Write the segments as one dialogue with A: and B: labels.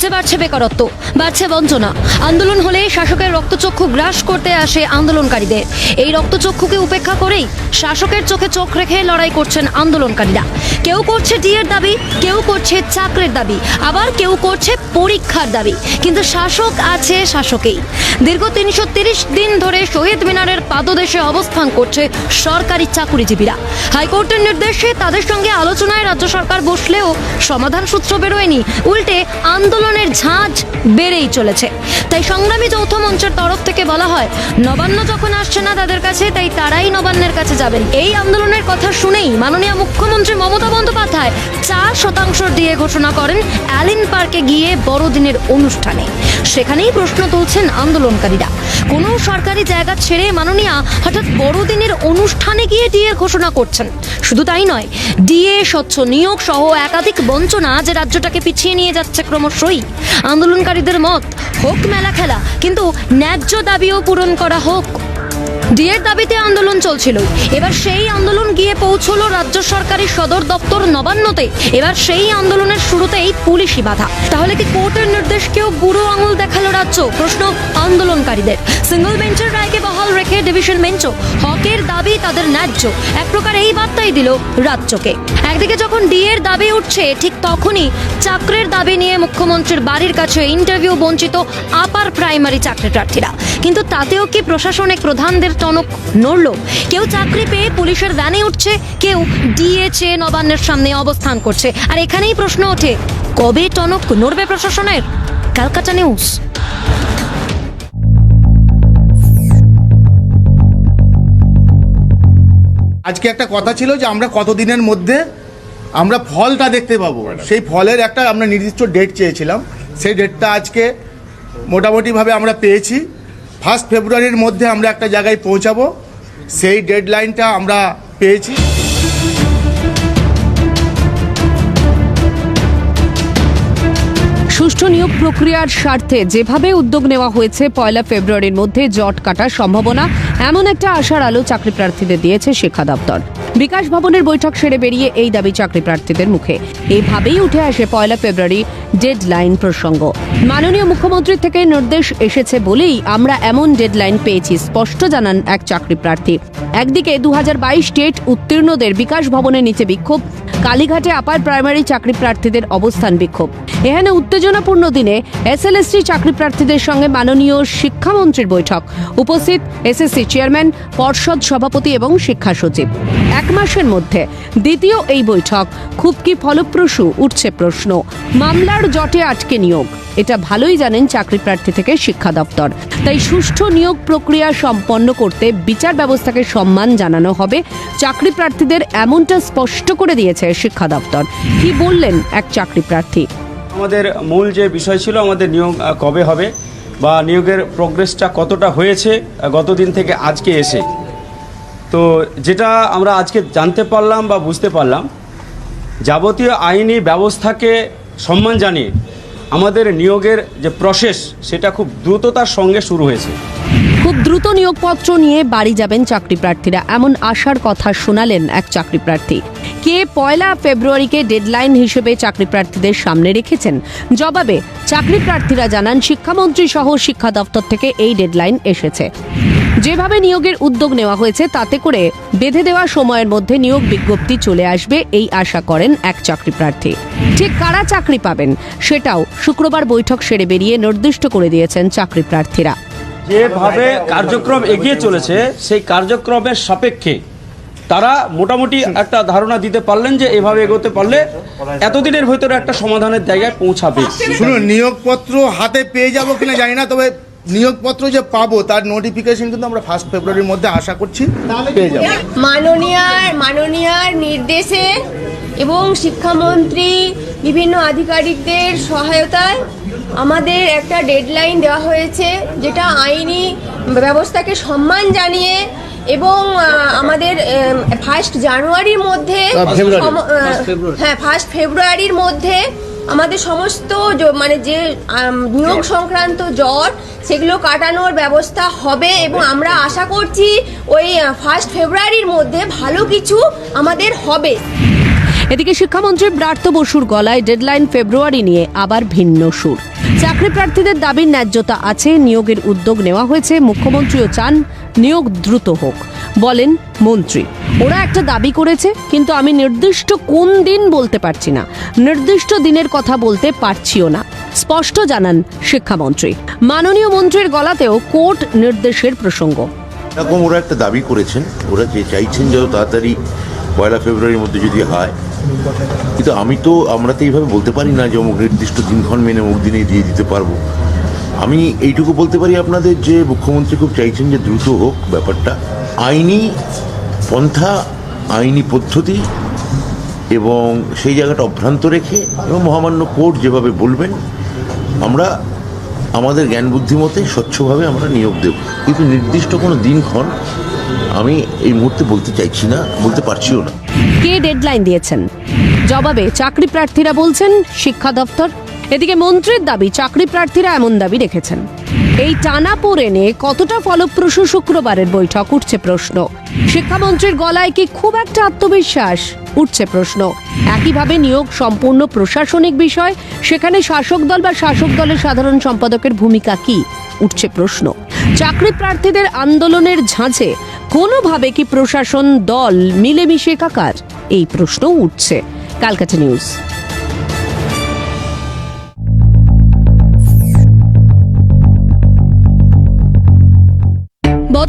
A: রাজ্যে বাড়ছে বেকারত্ব, বাড়ছে বঞ্চনা। আন্দোলন হলে শাসকের রক্তচক্ষু গ্রাস করতে আসে আন্দোলনকারীদের। এই রক্তচক্ষুকে উপেক্ষা করেই শাসকের চোখে চোখ রেখে লড়াই করছেন আন্দোলনকারীরা। কেউ করছে ডিএর দাবি, কেউ করছে চাকরির দাবি, আবার কেউ করছে পরীক্ষার দাবি। কিন্তু শাসক আছে শাসকেই। দীর্ঘ তিনশো দিন ধরে শহীদ মিনারের পাদদেশে অবস্থান করছে সরকারি চাকুরিজীবীরা। হাইকোর্টের নির্দেশে তাদের সঙ্গে আলোচনায় রাজ্য সরকার বসলেও সমাধান সূত্র বেরোয়নি। উল্টে আন্দোলনের ঝাঁজ বেড়েই চলেছে। তাই সংগ্রামী যৌথ মঞ্চের তরফ থেকে বলা হয়, নবান্ন যখন আসছে না তাদের কাছে, তাই তারাই নবান্নের কাছে যাবেন। এই আন্দোলনের কথা শুনেই মাননীয় মুখ্যমন্ত্রী মমতা বন্দ্যোপাধ্যায় চার শতাংশ দিয়ে ঘোষণা করেন অ্যালিন পার্কে গিয়ে বড়দিনের অনুষ্ঠানে। সেখানেই প্রশ্ন তুলছেন আন্দোলনকারীরা। কোনো সরকারি জায়গা ছেড়ে মাননীয়া হঠাৎ বড়দিনের অনুষ্ঠানে গিয়ে ডিএ ঘোষণা করছেন। শুধু তাই নয়, ডিএ, স্বচ্ছ নিয়োগ সহ একাধিক বঞ্চনা যে রাজ্যটাকে পিছিয়ে নিয়ে যাচ্ছে ক্রমশই। আন্দোলনকারীদের মত, হোক মেলা খেলা, কিন্তু ন্যায্য দাবিও পূরণ করা হোক। ডিএর দাবিতে আন্দোলন চলছিল। এবার সেই আন্দোলন গিয়ে পৌঁছলো রাজ্য সরকারি সদর দপ্তর নবান্নতে। এবার সেই আন্দোলনের শুরুতেই পুলিশি বাধা। তাহলে কি কোর্টের নির্দেশকেও বুড়ো আঙুল দেখাল রাজ্য? প্রশ্ন আন্দোলনকারীদের। সিঙ্গল বেঞ্চের রায়কে বহাল রেখে ডিভিশন বেঞ্চও। হকের দাবি তাদের ন্যায্য। এক প্রকার এই বার্তাই দিল রাজ্যকে। একদিকে যখন ডিএর দাবি উঠছে, ঠিক তখনই চাকরির দাবি নিয়ে মুখ্যমন্ত্রীর বাড়ির কাছে ইন্টারভিউ বঞ্চিত আপার প্রাইমারি চাকরি প্রার্থীরা কিন্তু তাতেও কি প্রশাসনিক প্রধানদের টনক নড়ল? কেউ চাকরি পেয়ে পুলিশের ভ্যানে উঠছে, কেউ ডিএ চেয়ে নবান্নের সামনে অবস্থান করছে। আর এখানেই প্রশ্ন ওঠে, কবে টনক নড়বে প্রশাসনের? Calcutta news.
B: আজকে একটা কথা ছিল যে আমরা কতদিনের মধ্যে আমরা ফলটা দেখতে পাবো। সেই ফলের একটা আমরা নির্দিষ্ট ডেট চেয়েছিলাম। সেই ডেটটা আজকে মোটামুটিভাবে আমরা পেয়েছি। ফার্স্ট ফেব্রুয়ারির মধ্যে আমরা একটা জায়গায় পৌঁছাবো। সেই ডেডলাইনটা আমরা পেয়েছি।
C: সুষ্ঠু নিয়োগ প্রক্রিয়ার স্বার্থে যেভাবে উদ্যোগ নেওয়া হয়েছে পয়লা ফেব্রুয়ারির মধ্যে জট কাটার সম্ভাবনা। এমন একটা আশার আলো চাকরি প্রার্থীদের দিয়েছে শিক্ষা দপ্তর। বিকাশ ভবনের বৈঠক সেরে বেরিয়ে এই দাবি চাকরি প্রার্থীদের মুখে। এইভাবেই উঠে আসে পয়লা ফেব্রুয়ারি ডেডলাইন প্রসঙ্গ। মাননীয় মুখ্যমন্ত্রীর থেকে নির্দেশ এসেছে বলেই আমরা এমন ডেডলাইন পেয়েছি, স্পষ্ট জানান এক চাকরি প্রার্থী। একদিকে দু ডেট উত্তীর্ণদের বিকাশ ভবনের নিচে বিক্ষোভ, কালীঘাটে আপার প্রাইমারি চাকরি প্রার্থীদের অবস্থান বিক্ষোভ। এখানে উত্তেজনাপূর্ণ দিনে এস এল এস এসএলএসটি চাকরি প্রার্থীদের সঙ্গে মাননীয় শিক্ষামন্ত্রীর বৈঠক। উপস্থিত এসএসসি চেয়ারম্যান, পর্ষদ সভাপতি এবং শিক্ষা সচিব। এক মাসের মধ্যে দ্বিতীয় এই বৈঠক খুব কি ফলপ্রসূ উঠছে প্রশ্ন। মামলার জটে আটকে নিয়োগ, এটা ভালোই জানেন চাকরি প্রার্থী থেকে শিক্ষা দপ্তর। তাই সুষ্ঠু নিয়োগ প্রক্রিয়া সম্পন্ন করতে বিচার ব্যবস্থাকে সম্মান জানানো হবে, চাকরি প্রার্থীদের এমনটা স্পষ্ট করে দিয়েছে শিক্ষা দপ্তর। কি বললেন এক চাকরি প্রার্থী?
D: আমাদের মূল যে বিষয় ছিল, আমাদের নিয়োগ কবে হবে? বা নিয়োগের প্রোগ্রেসটা কতটা হয়েছে গত গতদিন থেকে আজকে এসে। তো যেটা আমরা আজকে জানতে পারলাম বা বুঝতে পারলাম, যাবতীয় আইনি ব্যবস্থাকে সম্মান জানিয়ে আমাদের নিয়োগের যে প্রসেস সেটা খুব দ্রুততার সঙ্গে শুরু হয়েছে।
C: খুব দ্রুত নিয়োগপত্র নিয়ে বাড়ি যাবেন চাকরি প্রার্থীরা, এমন আশার কথা শোনালেন এক চাকরি প্রার্থী। কে পয়লা ফেব্রুয়ারিকে ডেডলাইন হিসেবে চাকরি প্রার্থীদের সামনে রেখেছেন? জবাবে, চাকরি প্রার্থীরা জানান, শিক্ষামন্ত্রী সহ শিক্ষা দপ্তর থেকে এই ডেডলাইন এসেছে। যেভাবে নিয়োগের উদ্যোগ নেওয়া হয়েছে, তাতে করে বেঁধে দেওয়া সময়ের মধ্যে নিয়োগ বিজ্ঞপ্তি চলে আসবে এই আশা করেন এক চাকরি প্রার্থী। ঠিক কারা চাকরি পাবেন, সেটাও শুক্রবার বৈঠক সেরে বেরিয়ে নির্দিষ্ট করে দিয়েছেন চাকরি প্রার্থীরা।
D: যেভাবে কার্যক্রম এগিয়ে চলেছে, সেই কার্যক্রমের সাপেক্ষে তারা মোটামুটি একটা ধারণা দিতে পারলেন যে এভাবে এগোতে পারলে এতদিনের ভেতরে একটা সমাধানের জায়গায় পৌঁছাবে।
B: শুনুন, নিয়োগপত্র হাতে পেয়ে যাব কিনা জানি না, তবে নিয়োগপত্র যে পাবো তার নোটিফিকেশন কিন্তু আমরা ফার্স্ট ফেব্রুয়ারির মধ্যে আশা করছি পেয়ে যাব।
E: মাননীয়ার মাননীয়ার নির্দেশে এবং শিক্ষামন্ত্রী বিভিন্ন আধিকারিকদের সহায়তায় আমাদের একটা ডেডলাইন দেওয়া হয়েছে যেটা আইনি ব্যবস্থাকে সম্মান জানিয়ে এবং আমাদের ফার্স্ট জানুয়ারির মধ্যে হ্যাঁ ফার্স্ট ফেব্রুয়ারির মধ্যে আমাদের সমস্ত মানে যে নিয়োগ সংক্রান্ত জট সেগুলো কাটানোর ব্যবস্থা হবে এবং আমরা আশা করছি ওই ফার্স্ট ফেব্রুয়ারির মধ্যে ভালো কিছু আমাদের হবে।
C: এদিকে শিক্ষামন্ত্রী ব্রাত্য বসুর গলায় ডেডলাইন ফেব্রুয়ারি নিয়ে আবার ভিন্ন সুর। চাকরি প্রার্থীদের দাবির ন্যায্যতা আছে নিয়োগের উদ্যোগ নেওয়া হয়েছে মুখ্যমন্ত্রীও চান নিয়োগ দ্রুত হোক। বলেন মন্ত্রী। ওরা একটা দাবি করেছে, কিন্তু আমি নির্দিষ্ট কোন দিন বলতে পারছি না। নির্দিষ্ট দিনের কথা বলতে পারছিও না। স্পষ্ট জানান শিক্ষামন্ত্রী। মাননীয় মন্ত্রীর গলাতেও কোর্ট নির্দেশের প্রসঙ্গ।
F: এরকম ওরা একটা দাবি করেছেন, ওরা যে চাইছেন যত তাড়াতাড়ি পয়লা ফেব্রুয়ারির মধ্যে যদি হয়। কিন্তু আমি তো, আমরা তো এইভাবে বলতে পারি না যে অমুক নির্দিষ্ট দিনক্ষণ মেনে অমুক দিনে দিয়ে দিতে পারব। আমি এইটুকু বলতে পারি আপনাদের যে মুখ্যমন্ত্রী খুব চাইছেন যে দ্রুত হোক ব্যাপারটা। আইনি পন্থা, আইনি পদ্ধতি এবং সেই জায়গাটা অভ্রান্ত রেখে এবং মহামান্য কোর্ট যেভাবে বলবেন, আমরা আমাদের জ্ঞান বুদ্ধি মতে স্বচ্ছভাবে আমরা নিয়োগ দেব। কিন্তু নির্দিষ্ট কোনো দিনক্ষণ আমি এই মুহূর্তে বলতে চাইছি না, বলতে পারছিও না।
C: কে ডেডলাইন দিয়েছেন? জবাবে চাকরি প্রার্থীরা বলছেন, শিক্ষা দপ্তর। এদিকে মন্ত্রীর দাবি, চাকরি প্রার্থীরা এমন দাবি রেখেছেন। এই টানা পোড়েনে কতটা ফলপ্রসূ শুক্রবারের বৈঠক? উঠছে প্রশ্ন। শিক্ষামন্ত্রীর গলায় কি খুব একটা আত্মবিশ্বাস? উঠছে প্রশ্ন। একইভাবে নিয়োগ সম্পূর্ণ প্রশাসনিক বিষয়, সেখানে শাসক দল বা শাসক দলের সাধারণ সম্পাদকের ভূমিকা কি? উঠছে প্রশ্ন। চাকরি প্রার্থীদের আন্দোলনের ঝাঁঝে, কোনোভাবে কি প্রশাসন দল মিলেমিশে কাকার? এই প্রশ্ন উঠছে। Calcutta news.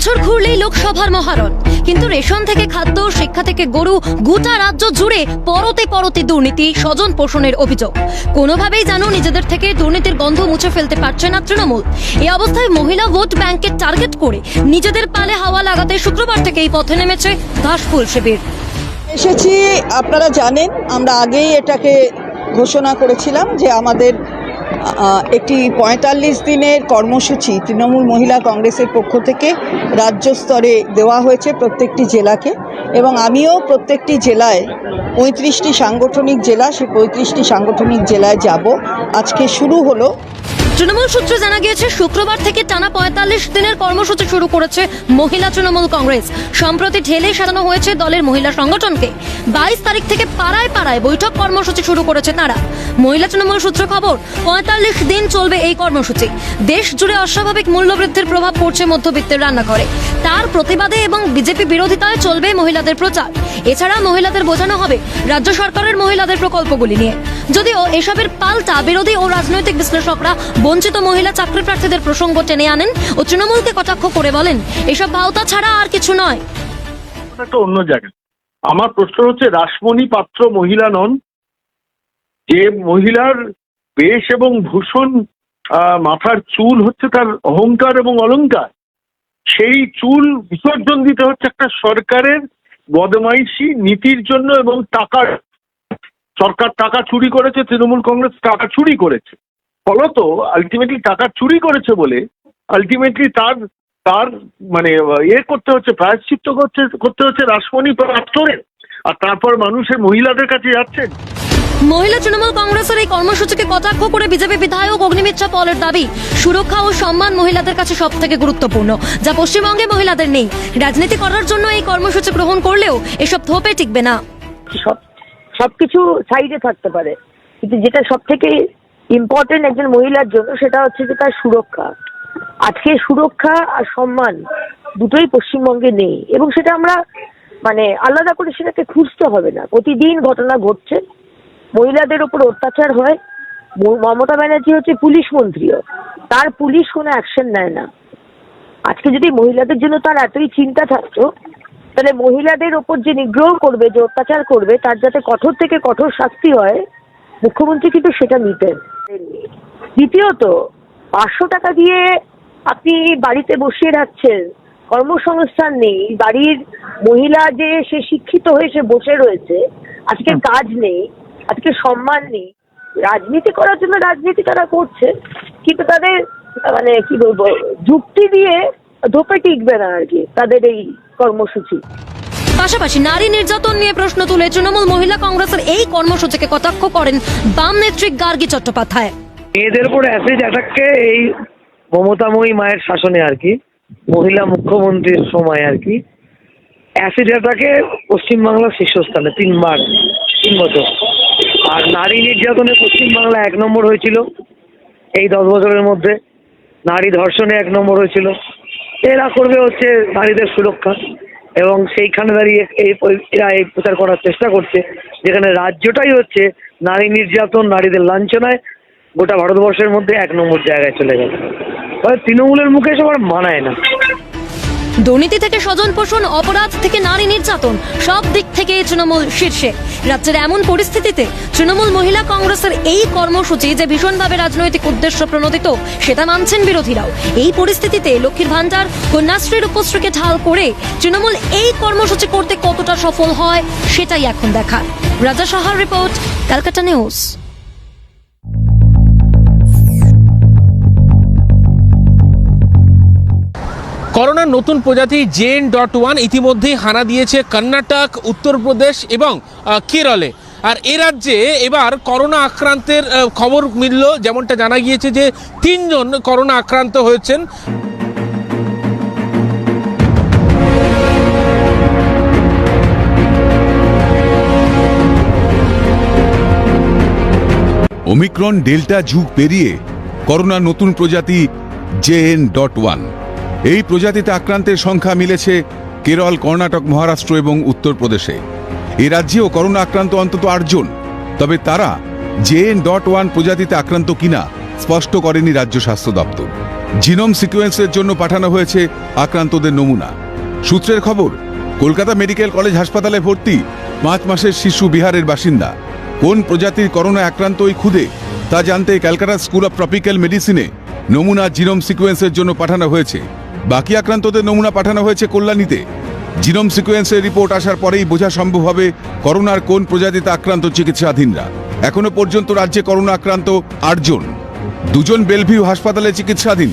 A: বছর ঘুরলেই লোকসভার মহারণ। কিন্তু রেশন থেকে খাদ্য, শিক্ষা থেকে গরু, গোটা রাজ্য জুড়ে পরতে পরতে দুর্নীতি, স্বজন পোষণের অভিযোগ। কোনোভাবেই জানো নিজেদের থেকে দুর্নীতির গন্ধ মুছে ফেলতে পারছে না তৃণমূল। এই অবস্থায় মহিলা ভোট ব্যাংকে টার্গেট করে নিজেদের পালে হাওয়া লাগাতে শুক্রবার থেকে এই পথে নেমেছে ঘাসফুল শিবির।
G: এসেছি, আপনারা জানেন, আমরা আগেই এটাকে ঘোষণা করেছিলাম যে আমাদের একটি পঁয়তাল্লিশ দিনের কর্মসূচি তৃণমূল মহিলা কংগ্রেসের পক্ষ থেকে রাজ্য স্তরে দেওয়া হয়েছে প্রত্যেকটি জেলাকে এবং আমিও প্রত্যেকটি জেলায় পঁয়ত্রিশটি সাংগঠনিক জেলা সেই পঁয়ত্রিশটি সাংগঠনিক জেলায় যাব। আজকে শুরু হলো
A: তৃণমূল সূত্রে জানা গিয়েছে, শুক্রবার থেকে টানা পঁয়তাল্লিশ দিনের কর্মসূচি শুরু করেছে মহিলা তৃণমূল কংগ্রেস। সম্প্রতি ঢেলে সাজানো হয়েছে দলের মহিলা সংগঠনকে। বাইশ তারিখ থেকে পাড়ায় পাড়ায় বৈঠক কর্মসূচি শুরু করেছে তারা। মহিলা তৃণমূল সূত্রে খবর, পঁয়তাল্লিশ দিন চলবে এই কর্মসূচি। দেশ জুড়ে অস্বাভাবিক মূল্যবৃদ্ধির প্রভাব পড়ছে মধ্যবিত্তের রান্নাঘরে। তার প্রতিবাদে এবং বিজেপি বিরোধিতায় চলবে মহিলাদের প্রচার। এছাড়া মহিলাদের বোঝানো হবে রাজ্য সরকারের মহিলাদের প্রকল্পগুলি নিয়ে। যদিও এসবের পাল্টা বিরোধী ও রাজনৈতিক বিশ্লেষকরা বঞ্চিত মহিলা চাকরি প্রার্থীদের প্রসঙ্গ টেনে আনেন ও তৃণমূলকে কটাক্ষ করে বলেন, এসব ভাওতা ছাড়া আর কিছু নয়।
H: একটা অন্য জায়গায় আমার প্রশ্ন হচ্ছে, রাসমণি পাত্র মহিলা নন, যে মহিলার বেশ এবং ভূষণ মাথার চুল হচ্ছে তার অহংকার এবং অলংকার। সেই চুল বিসর্জন দিতে হচ্ছে একটা সরকারের বদমাইশি নীতির জন্য এবং টাকার সরকার টাকা চুরি করেছে, তৃণমূল কংগ্রেস টাকা চুরি করেছে। ফলত আলটিমেটলি টাকা চুরি করেছে বলে আলটিমেটলি তার তার মানে ইয়ে করতে হচ্ছে প্রায়শ্চিত্ত করতে করতে হচ্ছে রাসমণি পাত্রের আর তারপর মানুষের মহিলাদের কাছে যাচ্ছেন।
A: মহিলা তৃণমূল কংগ্রেসের এই কর্মসূচিকে কটাক্ষ করে বিজেপি বিধায়ক অগ্নিমিত্রা পলের দাবি সুরক্ষা ও সম্মান মহিলাদের কাছে সব থেকে গুরুত্বপূর্ণ যা পশ্চিমবঙ্গে মহিলাদের নেই। রাজনীতি করার জন্য এই কর্মসূচি গ্রহণ করলেও এসব থোপে টিকবে না।
I: সব সবকিছু সাইডে থাকতে পারে। কিন্তু যেটা সব থেকে ইম্পর্টেন্ট একজন মহিলার জন্য সেটা হচ্ছে যে তার সুরক্ষা। আজকে সুরক্ষা আর সম্মান দুটোই পশ্চিমবঙ্গে নেই এবং সেটা আমরা মানে আলাদা করে সেটাকে খুঁজতে হবে না। প্রতিদিন ঘটনা ঘটছে, মহিলাদের উপর অত্যাচার হয় মমতা ব্যানার্জি হচ্ছে পুলিশ মন্ত্রীও, তার পুলিশ কোনো অ্যাকশন নেয় না। আজকে যদি মহিলাদের জন্য তার এতই চিন্তা থাকতো, তাহলে মহিলাদের ওপর যে নিগ্রহ করবে, যে অত্যাচার করবে, তার যাতে কঠোর থেকে কঠোর শাস্তি হয়, মুখ্যমন্ত্রী কিন্তু সেটা নিতেন। দ্বিতীয়ত পাঁচশো টাকা দিয়ে আপনি বাড়িতে বসিয়ে রাখছেন কর্মসংস্থান নেই বাড়ির মহিলা যে সে শিক্ষিত হয়ে সে বসে রয়েছে আজকে কাজ নেই আজকে সম্মান নেই। রাজনীতি করার জন্য রাজনীতি তারা করছে কিন্তু তাদের মানে কি বলব যুক্তি দিয়ে ধোপে টিকবে না আর কি তাদের এই কর্মসূচি।
A: পাশাপাশি নারী নির্যাতন নিয়ে প্রশ্ন তুলে তৃণমূল মহিলা কংগ্রেসের এই কর্মসূচিকে কটাক্ষ করেন বাম নেত্রী গার্গী চট্টোপাধ্যায়।
J: মেয়েদের উপর অ্যাসিড অ্যাটাককে এই মমতাময়ী মায়ের শাসনে আর কি, মহিলা মুখ্যমন্ত্রীর সময় আর কি অ্যাসিড অ্যাটাকে পশ্চিমবাংলার শীর্ষস্থানে তিনবার, তিন বছর। আর নারী নির্যাতনে পশ্চিমবাংলা এক নম্বর হয়েছিল, এই দশ বছরের মধ্যে। নারী ধর্ষণে এক নম্বর হয়েছিল। এরা করবে হচ্ছে নারীদের সুরক্ষা। এবং সেইখানে দাঁড়িয়ে এই এরা এই প্রচার করার চেষ্টা করছে, যেখানে রাজ্যটাই হচ্ছে নারী নির্যাতন, নারীদের লাঞ্ছনায় গোটা ভারতবর্ষের মধ্যে এক নম্বর জায়গায় চলে ফলে তৃণমূলের মুখে সবার মানায় না।
C: দুর্নীতি থেকে স্বজন পোষণ, অপরাধ থেকে নারী নির্যাতন, সব দিক থেকে তৃণমূল শীর্ষে। রাজ্যের এমন পরিস্থিতিতে তৃণমূল মহিলা কংগ্রেসের এই কর্মসূচি যে ভীষণভাবে রাজনৈতিক উদ্দেশ্য প্রণোদিত, সেটা মানছেন বিরোধীরাও। এই পরিস্থিতিতে লক্ষ্মীর ভান্ডার কন্যাশ্রীর উপশ্রীকে ঢাল করে তৃণমূল এই কর্মসূচি করতে কতটা সফল হয়, সেটাই এখন দেখার। রাজা সাহার রিপোর্ট, ক্যালকাটা নিউজ।
K: করোনার নতুন প্রজাতি জেন ডট ওয়ান ইতিমধ্যেই হানা দিয়েছে কর্ণাটক উত্তরপ্রদেশ এবং কেরলে। আর এ রাজ্যে এবার করোনা আক্রান্তের খবর মিলল, যেমনটা জানা গিয়েছে যে তিনজন করোনা আক্রান্ত হয়েছেন।
L: ওমিক্রন ডেল্টা যুগ পেরিয়ে করোনার নতুন প্রজাতি জেএন ডট ওয়ান। এই প্রজাতিতে আক্রান্তের সংখ্যা মিলেছে কেরল, কর্ণাটক, মহারাষ্ট্র এবং উত্তরপ্রদেশে। এ রাজ্যেও করোনা আক্রান্ত অন্তত আটজন। তবে তারা জেএন ডট ওয়ান প্রজাতিতে আক্রান্ত কিনা স্পষ্ট করেনি রাজ্য স্বাস্থ্য দপ্তর। জিনোম সিকোয়েন্সের জন্য পাঠানো হয়েছে আক্রান্তদের নমুনা। সূত্রের খবর, কলকাতা মেডিকেল কলেজ হাসপাতালে ভর্তি পাঁচ মাসের শিশু বিহারের বাসিন্দা। কোন প্রজাতির করোনা আক্রান্ত ওই খুদে তা জানতে ক্যালকাটা স্কুল অফ ট্রপিক্যাল মেডিসিনে নমুনা জিনোম সিকোয়েন্সের জন্য পাঠানো হয়েছে। বাকি আক্রান্তদের নমুনা পাঠানো হয়েছে কল্যাণীতে। জিনোম সিকোয়েন্সের রিপোর্ট আসার পরেই বোঝা সম্ভব হবে করোনার কোন প্রজাতিতে আক্রান্ত চিকিৎসাধীনরা। এখনও পর্যন্ত রাজ্যে করোনা আক্রান্ত আটজন। দুজন বেলভিউ হাসপাতালে চিকিৎসাধীন,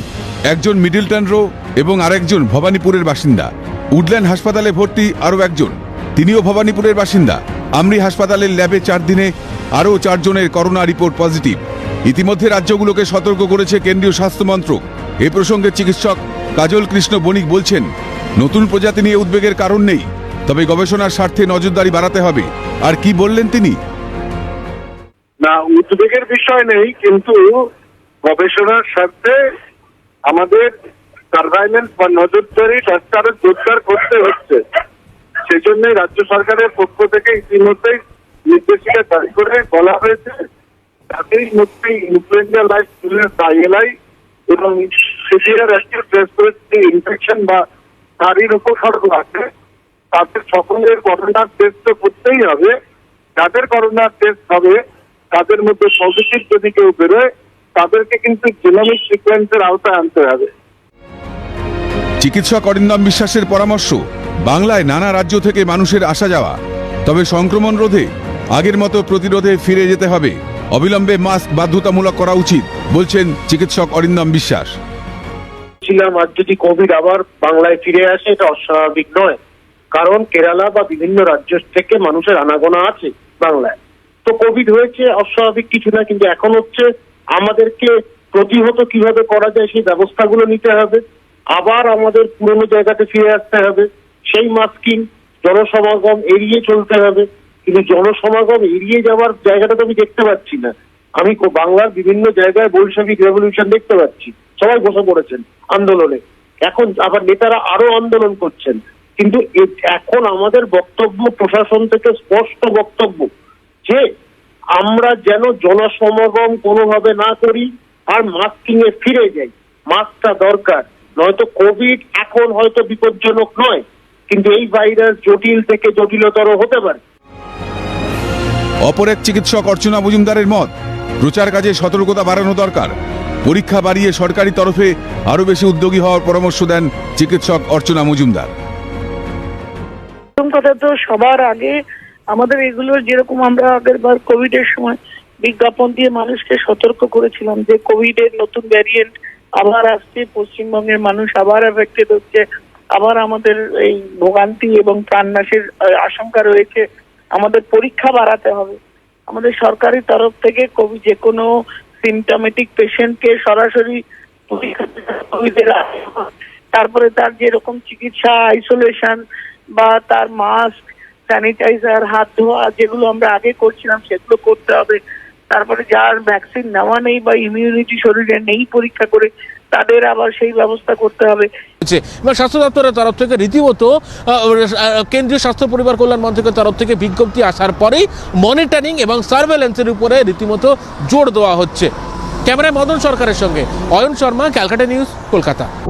L: একজন মিডলটন রো এবং আরেকজন ভবানীপুরের বাসিন্দা। উডল্যান্ড হাসপাতালে ভর্তি আরও একজন, তিনিও ভবানীপুরের বাসিন্দা। আমরি হাসপাতালের ল্যাবে চার দিনে আরও চারজনের করোনা রিপোর্ট পজিটিভ। ইতিমধ্যে রাজ্যগুলোকে সতর্ক করেছে কেন্দ্রীয় স্বাস্থ্যমন্ত্রক এ প্রসঙ্গে চিকিৎসক কাজল কৃষ্ণ বণিক বলছেন, নতুন প্রজাতি নিয়ে উদ্বেগের কারণ নেই, তবে গবেষণার স্বার্থে নজরদারি বাড়াতে হবে। আর কি বললেন তিনি?
M: না, উদ্বেগের বিষয় নেই, কিন্তু গবেষণার স্বার্থে আমাদের সার্ভাইলেন্স বা নজরদারি সরকারের জোরদার করতে হচ্ছে। সেই জন্যই রাজ্য সরকারের পক্ষ থেকে ইতিমধ্যেই নির্দেশিকা জারি করে বলা হয়েছে তাদের মধ্যে ইনফ্লুয়েঞ্জা লাইফ এবং সিভিয়ার অ্যাক্টিভ রেসপিরেটরি ইনফেকশন বা নারীর উপসর্গ আছে তাদের সকলের করোনার টেস্ট তো করতেই হবে। যাদের করোনার টেস্ট হবে, তাদের মধ্যে পজিটিভ যদি কেউ বেরোয়, তাদেরকে কিন্তু জেনোমিক সিকোয়েন্সের আওতায় আনতে হবে।
L: চিকিৎসক অরিন্দম বিশ্বাসের পরামর্শ, বাংলায় নানা রাজ্য থেকে মানুষের আসা যাওয়া। তবে সংক্রমণ রোধে আগের মতো প্রতিরোধে ফিরে যেতে হবে। অবিলম্বে মাস্ক বাধ্যতামূলক করা উচিত, বলছেন চিকিৎসক অরিন্দম বিশ্বাস।
M: ছিলাম আজ যদি কোভিড আবার বাংলায় ফিরে আসে, এটা অস্বাভাবিক নয়। কারণ কেরালা বা বিভিন্ন রাজ্য থেকে মানুষের আনাগোনা আছে বাংলায়। তো কোভিড হয়েছে, অস্বাভাবিক কিছু না, কিন্তু এখন হচ্ছে আমাদেরকে প্রতিহত কীভাবে করা যায়, সেই ব্যবস্থাগুলো নিতে হবে। আবার আমাদের পুরনো জায়গাতে ফিরে আসতে হবে। সেই মাস্কিং, জনসমাগম এড়িয়ে চলতে হবে। কিন্তু জনসমাগম এড়িয়ে যাওয়ার জায়গাটা তো আমি দেখতে পাচ্ছি না। আমি বাংলার বিভিন্ন জায়গায় বৈশাখিক রেভলিউশন দেখতে পাচ্ছি। সবাই বসে পড়েছেন আন্দোলনে। এখন আবার নেতারা আরও আন্দোলন করছেন। কিন্তু এখন আমাদের বক্তব্য প্রশাসন থেকে স্পষ্ট বক্তব্য যে আমরা যেন জনসমাগম কোনোভাবে না করি আর মাস্কিং এ ফিরে যাই। মাস্কটা দরকার। নয়তো কোভিড এখন হয়তো বিপজ্জনক নয়, কিন্তু এই ভাইরাস জটিল থেকে জটিলতর হতে পারে।
L: অপর এক চিকিৎসক অর্চনা মজুমদারের মত, প্রচার কাজে সতর্কতা বাড়ানো দরকার। পরীক্ষা বাড়িয়ে সরকারি তরফে আরও বেশি উদ্যোগী হওয়ার পরামর্শ দেন চিকিৎসক অর্চনা মজুমদার।
N: প্রথম কথা তো সবার আগে আমাদের এগুলো যেরকম আমরা আগের বার কোভিড এর সময় বিজ্ঞাপন দিয়ে মানুষকে সতর্ক করেছিলাম যে কোভিড এর নতুন ভ্যারিয়েন্ট আবার আসছে, পশ্চিমবঙ্গের মানুষ আবার এফেক্টেড হচ্ছে, আবার আমাদের এই ভোগান্তি এবং প্রাণনাশের আশঙ্কা রয়েছে। আমাদের পরীক্ষা বাড়াতে হবে। আমাদের সরকারি তরফ থেকে কোভিড যে কোনো সিমটমেটিক পেশেন্টকে সরাসরি তারপরে তার যেরকম চিকিৎসা আইসোলেশন বা তার মাস্ক স্যানিটাইজার হাত ধোয়া যেগুলো আমরা আগে করছিলাম সেগুলো করতে হবে। তারপরে যার ভ্যাকসিন নেওয়া নেই বা ইমিউনিটি শরীরে নেই পরীক্ষা করে তাদের আবার সেই ব্যবস্থা করতে হবে।
K: স্বাস্থ্য দপ্তরের তরফ থেকে রীতিমতো কেন্দ্রীয় স্বাস্থ্য পরিবার কল্যাণ মন্ত্রকের তরফ থেকে বিজ্ঞপ্তি আসার পরেই মনিটরিং এবং সার্ভেলেন্সের উপরে রীতিমতো জোর দেওয়া হচ্ছে। ক্যামেরায় মদন সরকারের সঙ্গে অয়ন শর্মা, ক্যালকাটা নিউজ, কলকাতা।